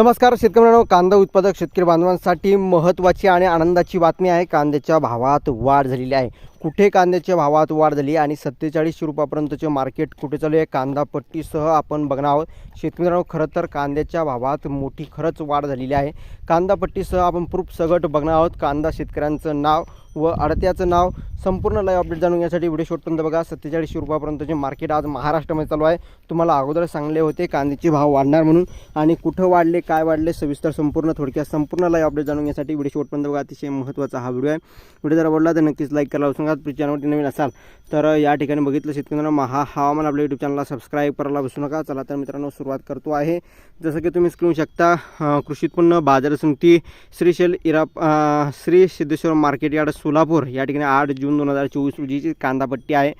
नमस्कार शेतकरी मित्रांनो कांदा उत्पादक शेतकरी बांधवांसाठी महत्त्वाची आणि आनंदाची बातमी आहे. कांद्याच्या भावात वाढ झालेली आहे. कुठे कांद्याच्या भावात वाढ झाली आणि सत्तेचाळीस रुपयापर्यंतचे मार्केट कुठे चालू आहे? कांदा पट्टीसह आपण बघणार आहोत. शेतकरी खरं तर कांद्याच्या भावात मोठी खरंच वाढ झालेली आहे. कांदा पट्टीसह आपण प्रूफ सगट बघणार आहोत. कांदा शेतकऱ्यांचं नाव व अडत्याचं नाव संपूर्ण लाईव्ह अपडेट जाणून घेण्यासाठी व्हिडिओ शॉटपर्यंत बघा. सत्तेचाळीस रुपयापर्यंतचे मार्केट आज महाराष्ट्रामध्ये चालू आहे. तुम्हाला अगोदर सांगले होते कांद्याचे भाव वाढणार म्हणून आणि कुठं वाढले काय वाढले सविस्तर संपूर्ण थोडक्यात संपूर्ण लाईव्ह अपडेट जाणून घेण्यासाठी व्हिडिओ शॉटपर्यंत बघा. अतिशय महत्त्वाचा हा व्हिडिओ आहे. व्हिडिओ जर आवडला तर नक्कीच लाईक करा सांगा चॅनलवरती नवीन असाल तर या ठिकाणी बघितलं शेतकऱ्यांना महा हवामान आपल्या यूट्यूब चॅनलला सबस्क्राईब करायला विसरू नका. चला तर मित्रांनो सुरुवात करतो आहे. जसं की तुम्ही स्क्रीन शकता कृषी उत्पन्न बाजार समिती श्रीशैल इरा श्री सिद्धेश्वर मार्केट यार्ड सोलापूर या ठिकाणी आठ जून दोन हजार चोवीस रोजीची कांदापट्टी आहे.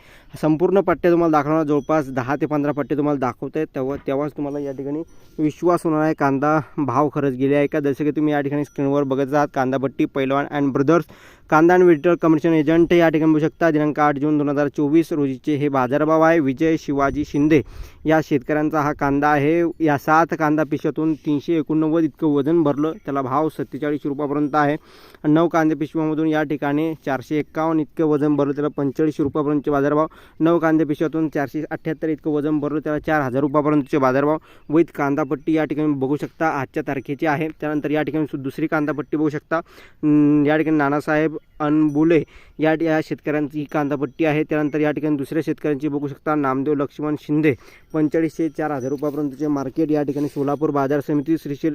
संपूर्ण पट्ट्या तुम्हाला दाखवणार जवळपास दहा ते पंधरा पट्टे तुम्हाला दाखवत आहेत तेव्हा तेव्हाच तुम्हाला या ठिकाणी विश्वास होणार आहे. कांदा भाव खरंच गेले आहे का? जसं की तुम्ही या ठिकाणी स्क्रीनवर बघत आहात कांदापट्टी पैलवान अँड ब्रदर्स कांदा आणि विटर कमिशन एजंट या ठिकाणी बघू शकता. दिनांक आठ जून दोन हजार चोवीस रोजीचे हे बाजारभाव आहे. विजय शिवाजी शिंदे या शेतकऱ्यांचा हा कांदा आहे. या सात कांदा पिशव्यातून तीनशे एकोणनव्वद इतकं वजन भरलं. त्याला भाव सत्तेचाळीस रुपयापर्यंत आहे. नऊ कांदे पिशव्यामधून या ठिकाणी चारशे एक्कावन्न इतकं वजन भरलं. त्याला पंचेचाळीस रुपयापर्यंतचे बाजारभाव. नऊ कांदे पिशव्यातून चारशे अठ्ठ्याहत्तर इतकं वजन भरलं. त्याला चार हजार रुपयापर्यंतचे बाजारभाव. विथ कांदापट्टी या ठिकाणी बघू शकता. आजच्या तारखेची आहे. त्यानंतर या ठिकाणी दुसरी कांदापट्टी बघू शकता. या ठिकाणी नानासाहेब अनबुले या या शेतकऱ्यांची ही कांदापट्टी आहे. त्यानंतर या ठिकाणी दुसऱ्या शेतकऱ्यांची बघू शकता नामदेव लक्ष्मण शिंदे पंचेचाळीसशे चार हजार रुपयापर्यंतचे मार्केट या ठिकाणी सोलापूर बाजार समिती श्रीशील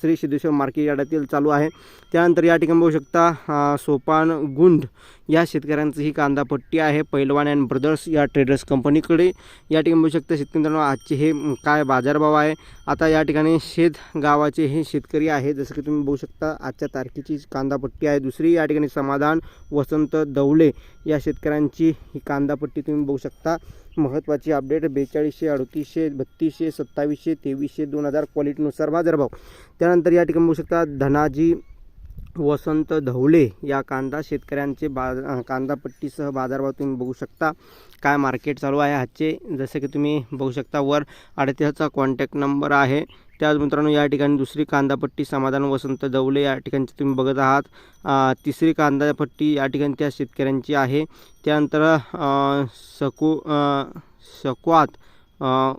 श्री सिद्धेश्वर मार्केट यार्डातील चालू आहे. त्यानंतर या ठिकाणी बघू शकता सोपान गुंड या शेतकऱ्यांची ही कांदापट्टी आहे. पैलवान अँड ब्रदर्स या ट्रेडर्स कंपनीकडे. या ठिकाणी बघू शकता शेतकरी मित्रांनो आजचे हे काय बाजारभाव आहे. आता या ठिकाणी शेत गावाचे हे शेतकरी आहे जसं की तुम्ही बघू शकता आजच्या तारखेची कांदापट्टी आहे. दुसरी या ठिकाणी समाधान वसंत दवले या शेतकऱ्यांची ही कांदापट्टी तुम्ही बघू शकता. महत्त्वाची अपडेट बेचाळीसशे अडतीसशे बत्तीसशे सत्तावीसशे तेवीसशे दोन हजार क्वालिटीनुसार बाजारभाव. त्यानंतर या ठिकाणी बघू शकता धनाजी वसंत धवले या कांदा शेतकऱ्यांचे बाज कांदापट्टीसह बाजारभाव तुम्ही बघू शकता. काय मार्केट चालू आहे आजचे जसे की तुम्ही बघू शकता वर अडतीसचा कॉन्टॅक्ट नंबर आहे. त्याच मित्रांनो या ठिकाणी दुसरी कांदापट्टी समाधान वसंत दवले या ठिकाणची तुम्ही बघत आहात. तिसरी कांदापट्टी या ठिकाणी त्या शेतकऱ्यांची आहे. त्यानंतर सकू सकवात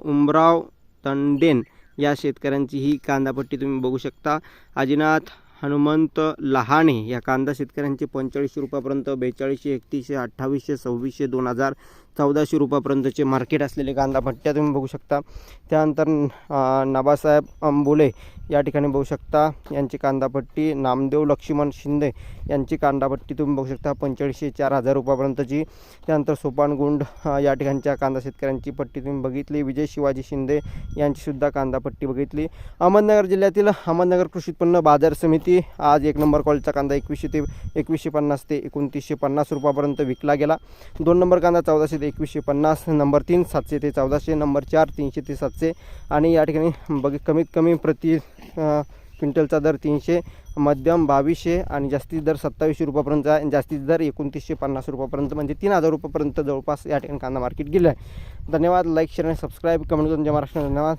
उमराव तंडेन या शेतकऱ्यांची ही कांदापट्टी तुम्ही बघू शकता. अजिनाथ हनुमंत लहाणे या कांदा शेतकऱ्यांचे पंचेचाळीसशे रुपयापर्यंत बेचाळीसशे एकतीसशे अठ्ठावीसशे सव्वीसशे दोन हजार चौदाशे रुपयापर्यंतचे मार्केट असलेले कांदा भट्ट्या तुम्ही बघू शकता. त्यानंतर नबासाहेब नाबासाहेब अंबोले या ठिकाणी बघू शकता. यांची कांदापट्टी नामदेव लक्ष्मण शिंदे यांची कांदापट्टी तुम्ही बघू शकता. पंचेचाळीसशे चार हजार रुपयापर्यंतची. त्यानंतर सोपानगुंड या ठिकाणच्या कांदा शेतकऱ्यांची पट्टी तुम्ही बघितली. विजय शिवाजी शिंदे यांचीसुद्धा कांदापट्टी बघितली. अहमदनगर जिल्ह्यातील अहमदनगर कृषी उत्पन्न बाजार समिती आज एक नंबर क्वालिटीचा कांदा एकवीसशे ते एकवीसशे पन्नास ते एकोणतीसशे पन्नास रुपयापर्यंत विकला गेला. दोन नंबर कांदा चौदाशे एकवीसशे पन्नास नंबर तीन सातशे ते चौदाशे नंबर चार तीनशे ते सातशे. आणि या ठिकाणी बघ कमीत कमी प्रति क्विंटलचा दर तीनशे मध्यम बावीसशे आणि जास्तीत दर सत्तावीसशे रुपयापर्यंत आहे आणि जास्तीत दर एकोणतीसशे पन्नास रुपयापर्यंत म्हणजे तीन हजार रुपयापर्यंत जवळपास या ठिकाणी कांदा मार्केट गेलं आहे. धन्यवाद लाईक शेअर आणि सबस्क्राईब कमेंट करून जय महाराष्ट्र धन्यवाद.